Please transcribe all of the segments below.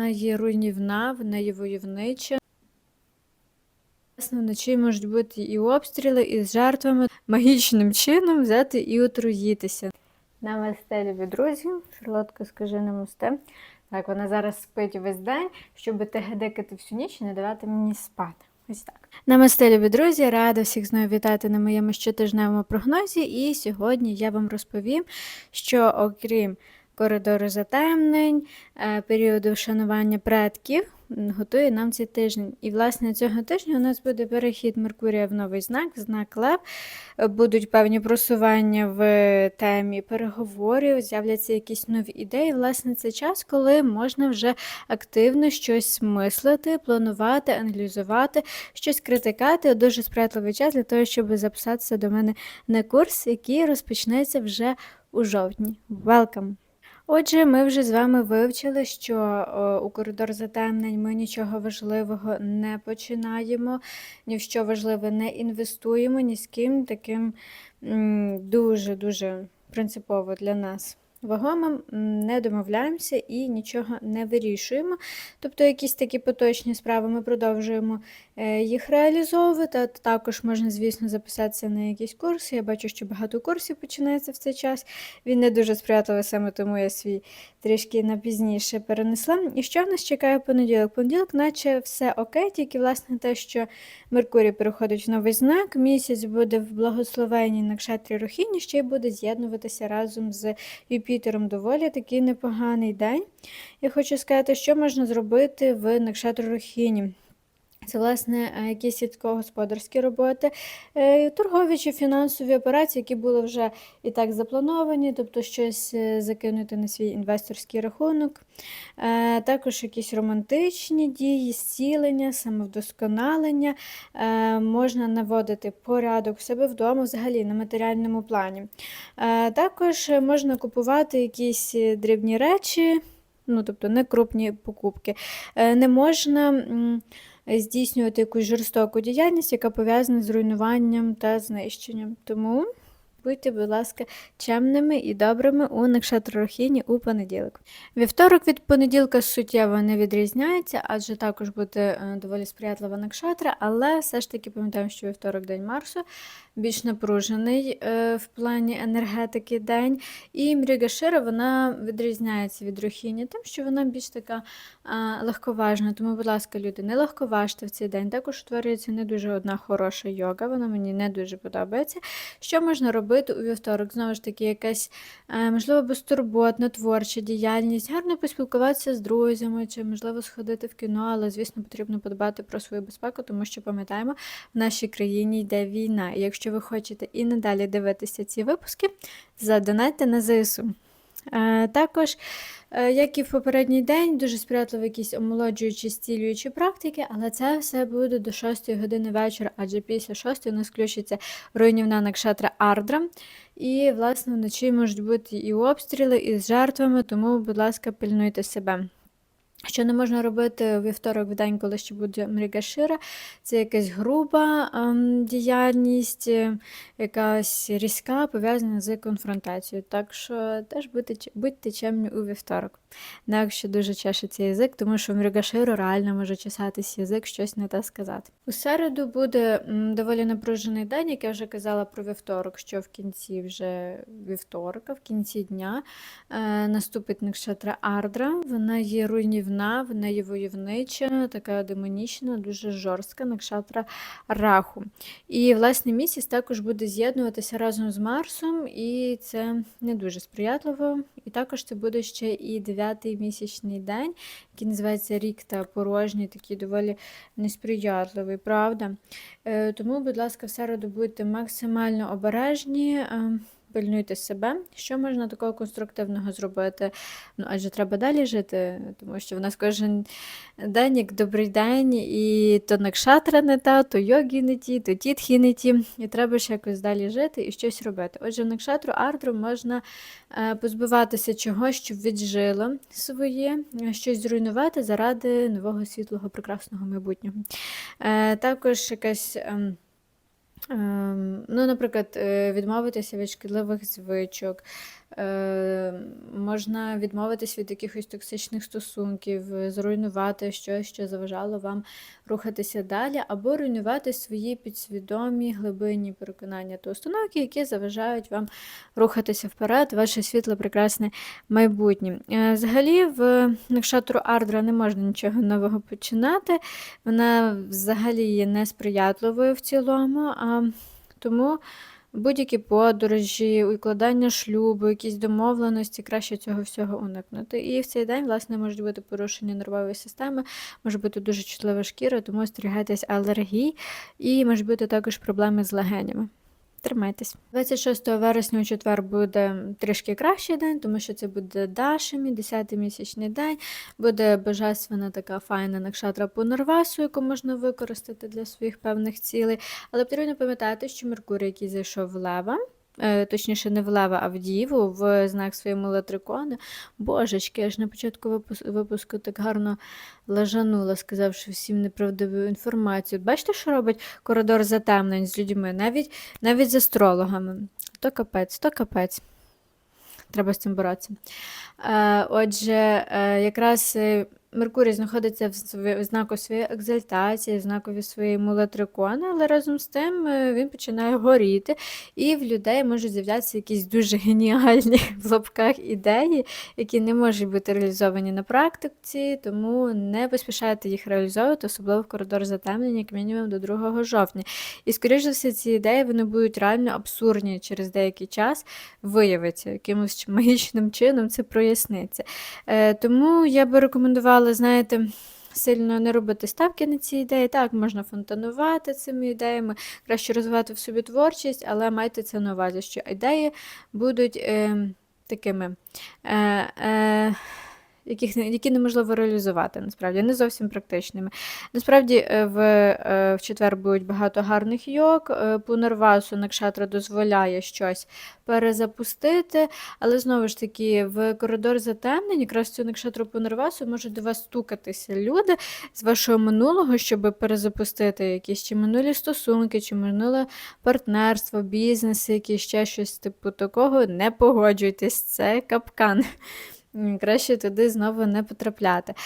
вона є руйнівна, вона є войовнича. Власне, вночі можуть бути і обстріли, і з жертвами магічним чином взяти і отруїтися. Намасте, любі друзі, Шарлотка скажи намасте. Так, вона зараз спить увесь день, щоб тегедикати всю ніч і не давати мені спати. Ось так. Намасте, любі друзі, рада всіх знову вітати на моєму щотижневому прогнозі. І сьогодні я вам розповім, що окрім коридору затемнень, е, періоду вшанування предків, готує нам цей тиждень. І, власне, цього тижня у нас буде перехід Меркурія в новий знак, знак Лев. Е, Будуть певні просування в темі переговорів, з'являться якісь нові ідеї. Власне, це час, коли можна вже активно щось мислити, планувати, аналізувати, щось критикати. Дуже сприятливий час для того, щоб записатися до мене на курс, який розпочнеться вже у жовтні. Welcome! Отже, ми вже з вами вивчили, що о, у коридор затемнень ми нічого важливого не починаємо, ні в що важливе не інвестуємо, ні з ким таким дуже-дуже принципово для нас вагомим не домовляємося і нічого не вирішуємо. Тобто якісь такі поточні справи ми продовжуємо е, їх реалізовувати. А Також можна, звісно, записатися на якісь курси. Я бачу, що багато курсів починається в цей час. Він не дуже сприятливий, саме тому я свій трішки на пізніше перенесла. І що в нас чекає понеділок? Понеділок, наче все окей, тільки власне те, що Меркурій переходить в новий знак, місяць буде в благословенні на кшатрі Рухіні, ще й буде з'єднуватися разом з Юпітером доволі такий непоганий день. Я хочу сказати, що можна зробити в Накшатрі Рухіні. Це, власне, е, якісь сільськогосподарські роботи, е, торгові чи фінансові операції, які були вже і так заплановані, тобто щось е, закинути на свій інвесторський рахунок. Також якісь романтичні дії, зцілення, самовдосконалення. Можна наводити порядок в себе вдома, взагалі на матеріальному плані. Також можна купувати якісь дрібні речі, ну, тобто не крупні покупки. Не можна. Здійснювати якусь жорстоку діяльність, яка пов'язана з руйнуванням та знищенням. Тому будьте, будь ласка, чемними і добрими у Накшатрохіні у понеділок. Вівторок від понеділка суттєво не відрізняється, адже також буде е, доволі сприятлива накшатра, але все ж таки пам'ятаємо, що вівторок день Марсу більш напружений е, в плані енергетики день. І Мрігашира вона відрізняється від Рухіні, тим, що вона більш така легковажна. Тому, будь ласка, люди, не легковажте в цей день. Також утворюється не дуже одна хороша йога, вона мені не дуже подобається. Що можна робити у вівторок? Знову ж таки, якась, е, можливо, безтурботна, творча діяльність, гарно поспілкуватися з друзями, чи, можливо, сходити в кіно, але, звісно, потрібно подбати про свою безпеку, тому що пам'ятаємо, в нашій країні йде війна. І якщо ви хочете і надалі дивитися ці випуски, задонайте на ЗСУ. Е, Також, е, як і в попередній день, дуже сприятливі якісь омолоджуючі, зцілюючі практики, але це все буде до 6 години вечора, адже після 6 у нас включиться руйнівна накшатра Ардра. І, власне, вночі можуть бути і обстріли, і з жертвами, тому, будь ласка, пильнуйте себе. Що не можна робити у вівторок в день, коли ще буде Мрігашира, це якась груба ем, діяльність, е, якась різка, пов'язана з конфронтацією. Так що теж будьте, будьте чемні у вівторок. Якщо дуже чешеться язик, тому що в Мрігаширу реально може чесатись язик, щось не те сказати. У середу буде доволі напружений день, як я вже казала про вівторок, що в кінці вже вівторка, в кінці дня е, наступить Накшатра Ардра. Вона є руйнівна, вона є войовнича, така демонічна, дуже жорстка Накшатра Раху. І власне місяць також буде з'єднуватися разом з Марсом, і це не дуже сприятливо. І також це буде ще і дев'ятий місячний день, який називається рік та порожній, такий доволі несприятливий, правда? Е, Тому, будь ласка, в середу будьте максимально обережні. Пильнуйте себе, що можна такого конструктивного зробити. Ну, адже треба далі жити, тому що в нас кожен день як добрий день, і то накшатра не та, то йогі не ті, то тітхи не ті. І треба ж якось далі жити і щось робити. Отже, в накшатру ардру можна е, позбиватися чогось, щоб віджило своє, щось зруйнувати заради нового світлого прекрасного майбутнього. Е, Також якась. Ем, Ну, наприклад, е, відмовитися від шкідливих звичок, е, можна відмовитись від якихось токсичних стосунків, зруйнувати щось, що заважало вам рухатися далі, або руйнувати свої підсвідомі глибинні переконання та установки, які заважають вам рухатися вперед, ваше світле, прекрасне майбутнє. Е, Взагалі, в Накшатру Ардра не можна нічого нового починати. Вона взагалі є несприятливою в цілому, тому будь-які подорожі, укладання шлюбу, якісь домовленості, краще цього всього уникнути. І в цей день, власне, можуть бути порушення нервової системи, може бути дуже чутлива шкіра, тому остерігайтесь алергій, і можуть бути також проблеми з легенями. Тримайтесь. 26 вересня у четвер буде трішки кращий день, тому що це буде Дашемі, 10-й місячний день. Буде божественна така файна накшатра по Норвасу, яку можна використати для своїх певних цілей. Але потрібно пам'ятати, що Меркурій, який зайшов в Лева, точніше, не в Лева, а в Діву, в знак своєму летрикону. Божечки, я ж на початку випуску, так гарно лажанула, сказавши всім неправдиву інформацію. Бачите, що робить коридор затемнень з людьми, навіть, навіть з астрологами. То капець, то капець. Треба з цим боротися. Е, Отже, е, якраз е, Меркурій знаходиться в знаку своєї екзальтації, в знакові своєї мулатрикони, але разом з тим е, він починає горіти, і в людей можуть з'являтися якісь дуже геніальні в лапках ідеї, які не можуть бути реалізовані на практиці, тому не поспішайте їх реалізовувати, особливо в коридор затемнення, як мінімум до 2 жовтня. І, скоріш за все, ці ідеї вони будуть реально абсурдні через деякий час, виявиться, якимось магічним чином це проясниться. Е, тому я би рекомендувала, знаєте, сильно не робити ставки на ці ідеї. Так, можна фонтанувати цими ідеями, краще розвивати в собі творчість, але майте це на увазі, що ідеї будуть е, такими. Е, е, яких, які неможливо реалізувати, насправді, не зовсім практичними. Насправді, е, в, е, в четвер будуть багато гарних йог. е, По Норвасу Накшатра дозволяє щось перезапустити, але знову ж таки, в коридор затемнень, якраз цю Накшатру по Норвасу можуть до вас стукатися люди з вашого минулого, щоб перезапустити якісь чи минулі стосунки, чи минуле партнерство, бізнеси, якісь ще щось типу такого. Не погоджуйтесь, це капкан. Краще туди знову не потрапляти. Е,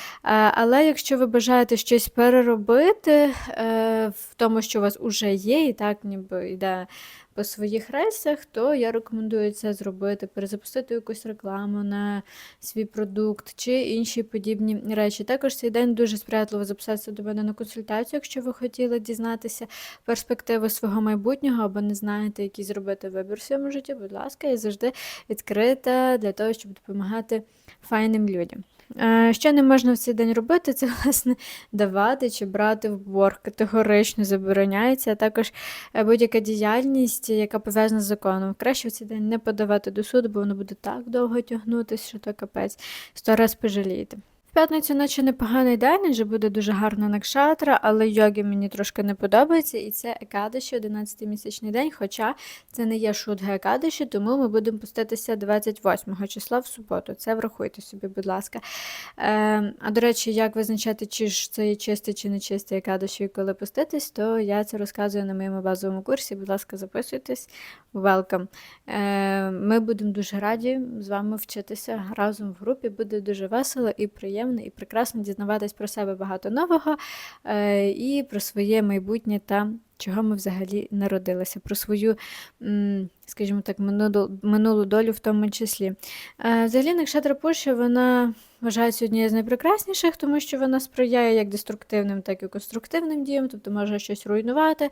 Але якщо ви бажаєте щось переробити е, в тому, що у вас вже є, і так ніби йде по своїх рейсах, то я рекомендую це зробити, перезапустити якусь рекламу на свій продукт чи інші подібні речі. Також цей день дуже сприятливо записатися до мене на консультацію, якщо ви хотіли дізнатися перспективи свого майбутнього або не знаєте, який зробити вибір в своєму житті. Будь ласка, я завжди відкрита для того, щоб допомагати файним людям. Е, Що не можна в цей день робити, це власне давати чи брати в борг. Категорично забороняється, а також е, будь-яка діяльність, яка пов'язана з законом. Краще в цей день не подавати до суду, бо воно буде так довго тягнутися, що то капець. Сто раз пожалієте. П'ятницю наче непоганий день, адже буде дуже гарна накшатра, але йоги мені трошки не подобається, і це екадиші, 11-місячний день, хоча це не є шудга екадиші, тому ми будемо пуститися 28 числа в суботу. Це врахуйте собі, будь ласка. Е, а до речі, як визначати, чи ж це є чистий чи не чистий екадиші, коли пуститись, то я це розказую на моєму базовому курсі. Будь ласка, записуйтесь. Welcome. Е, Ми будемо дуже раді з вами вчитися разом в групі. Буде дуже весело і приємно, і прекрасно дізнаватись про себе багато нового е, і про своє майбутнє та чого ми взагалі народилися, про свою, скажімо так, минулу, минулу долю в тому числі. Е, Взагалі, Накшатра Пуша, вона вважається однією з найпрекрасніших, тому що вона сприяє як деструктивним, так і конструктивним діям, тобто може щось руйнувати,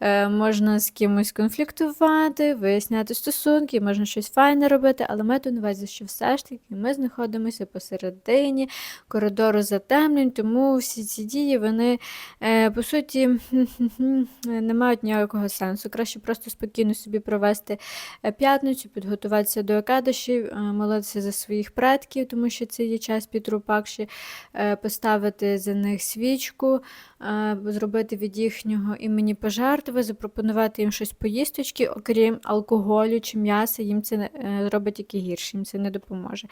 е, можна з кимось конфліктувати, виясняти стосунки, можна щось файне робити, але маю на увазі, що все ж таки ми знаходимося посередині коридору затемнень, тому всі ці дії, вони, е, по суті, не мають ніякого сенсу. Краще просто спокійно собі провести е, п'ятницю, підготуватися до екадиші, е, молитися за своїх предків, тому що це є час час Пітрупакші, е, поставити за них свічку, е, зробити від їхнього імені пожертви, запропонувати їм щось поїсточки, окрім алкоголю чи м'яса, їм це е, зробить тільки гірше, їм це не допоможе.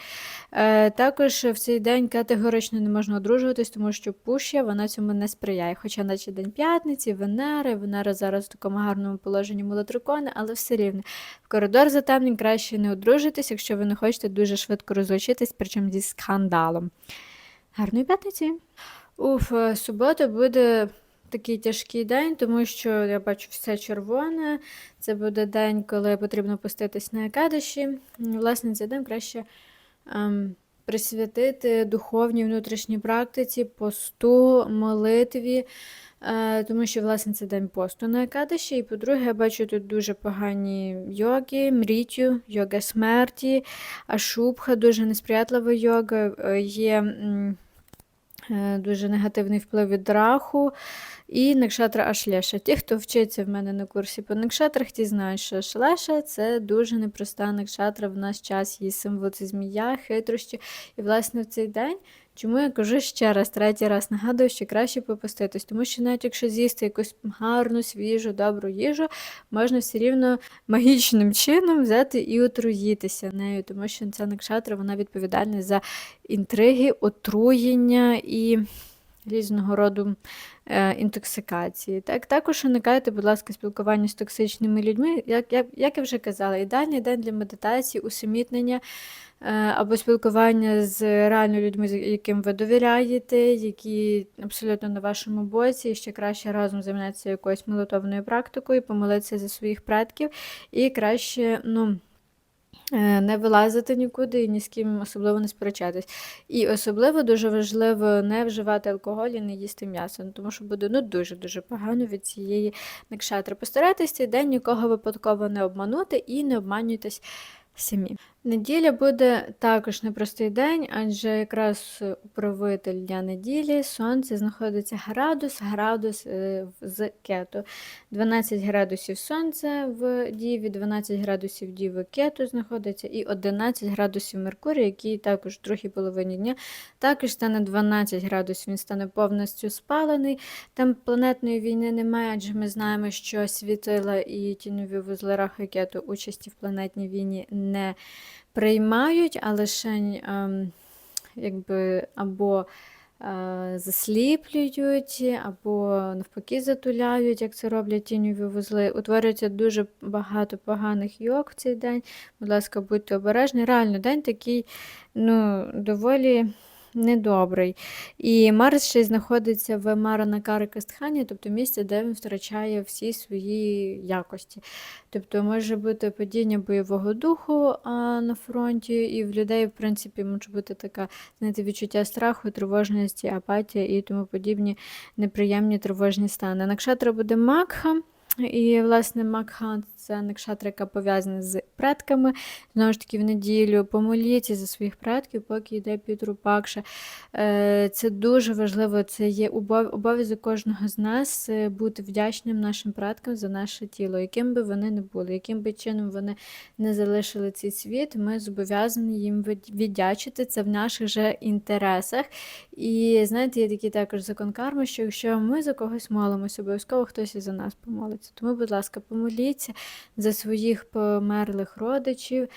Е, Також в цей день категорично не можна одружуватись, тому що пушя вона цьому не сприяє. Хоча, наче день п'ятниці, Венери, Венера зараз в такому гарному положенні молотрикони, але все рівно. В коридор затемнень краще не одружитись, якщо ви не хочете дуже швидко розлучитись, причому зі скандалом. Гарної п'ятниці! Уф, е, субота буде такий тяжкий день, тому що я бачу все червоне. Це буде день, коли потрібно пуститись на екадиші. Власне, цей день краще ем, присвятити духовній внутрішній практиці, посту, молитві. Е, Тому що, власне, це день посту на Екадиші. І, по-друге, я бачу тут дуже погані йоги, мрітю, йога смерті, ашубха, дуже несприятлива йога. Е, Є е, дуже негативний вплив від раху. І Некшатра Ашлеша. Ті, хто вчиться в мене на курсі по Некшатрах, ті знають, що Ашлеша це дуже непроста Некшатра. В наш час її символ це змія, хитрощі. І, власне, в цей день. Чому я кажу ще раз, третій раз нагадую, що краще попуститись, тому що навіть якщо з'їсти якусь гарну, свіжу, добру їжу, можна все рівно магічним чином взяти і отруїтися нею, тому що ця накшатра вона відповідальна за інтриги, отруєння і різного роду е, інтоксикації. Так, також уникайте, будь ласка, спілкування з токсичними людьми. Як, як, як я вже казала, ідеальний день для медитації, усамітнення е, або спілкування з реально людьми, яким ви довіряєте, які абсолютно на вашому боці, і ще краще разом займатися якоюсь молитовною практикою, помолитися за своїх предків, і краще, ну. Е, Не вилазити нікуди і ні з ким особливо не сперечатись. І особливо дуже важливо не вживати алкоголь і не їсти м'ясо, ну, тому що буде ну, дуже-дуже погано від цієї некшатри. Постарайтесь цей день нікого випадково не обманути і не обманюйтесь самі. Неділя буде також непростий день, адже якраз управитель дня неділі сонце знаходиться градус, градус е, з кету. 12 градусів сонця в Діві, 12 градусів Діви кету знаходиться, і 11 градусів Меркурія, який також в другій половині дня також стане 12 градусів, він стане повністю спалений. Там планетної війни немає, адже ми знаємо, що світила і тіньові вузли Раху і кету участі в планетній війні не приймають, а лише ем, якби або е, засліплюють, або навпаки затуляють, як це роблять тіньові вузли. Утворюється дуже багато поганих йог в цей день. Будь ласка, будьте обережні. Реально, день такий ну, доволі недобрий. І Марс ще знаходиться в Маранакари Кастхані, тобто місце, де він втрачає всі свої якості. Тобто може бути падіння бойового духу а, на фронті, і в людей, в принципі, може бути така знаєте, відчуття страху, тривожності, апатія і тому подібні неприємні тривожні стани. Накшатра буде Макха. І, власне, Макха це накшатра, яка пов'язана з предками. Знову ж таки, в неділю помоліться за своїх предків, поки йде Пітрупакша. Е, Це дуже важливо, це є обов'язок кожного з нас е, бути вдячним нашим предкам за наше тіло, яким би вони не були, яким би чином вони не залишили цей світ, ми зобов'язані їм віддячити. Це в наших же інтересах. І знаєте, є такий також закон карми, що якщо ми за когось молимося, обов'язково хтось і за нас помолиться. Тому, будь ласка, помоліться за своїх померлих родичів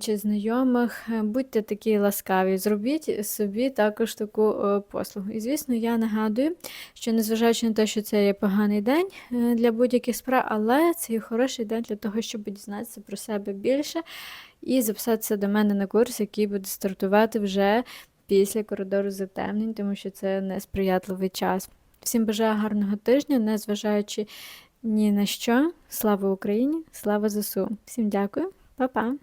чи знайомих. Будьте такі ласкаві, зробіть собі також таку послугу. І, звісно, я нагадую, що незважаючи на те, що це є поганий день е, для будь-яких справ, але це є хороший день для того, щоб дізнатися про себе більше і записатися до мене на курс, який буде стартувати вже після коридору затемнень, тому що це несприятливий час. Всім бажаю гарного тижня, незважаючи ні на що. Слава Україні! Слава ЗСУ! Всім дякую, Па-па!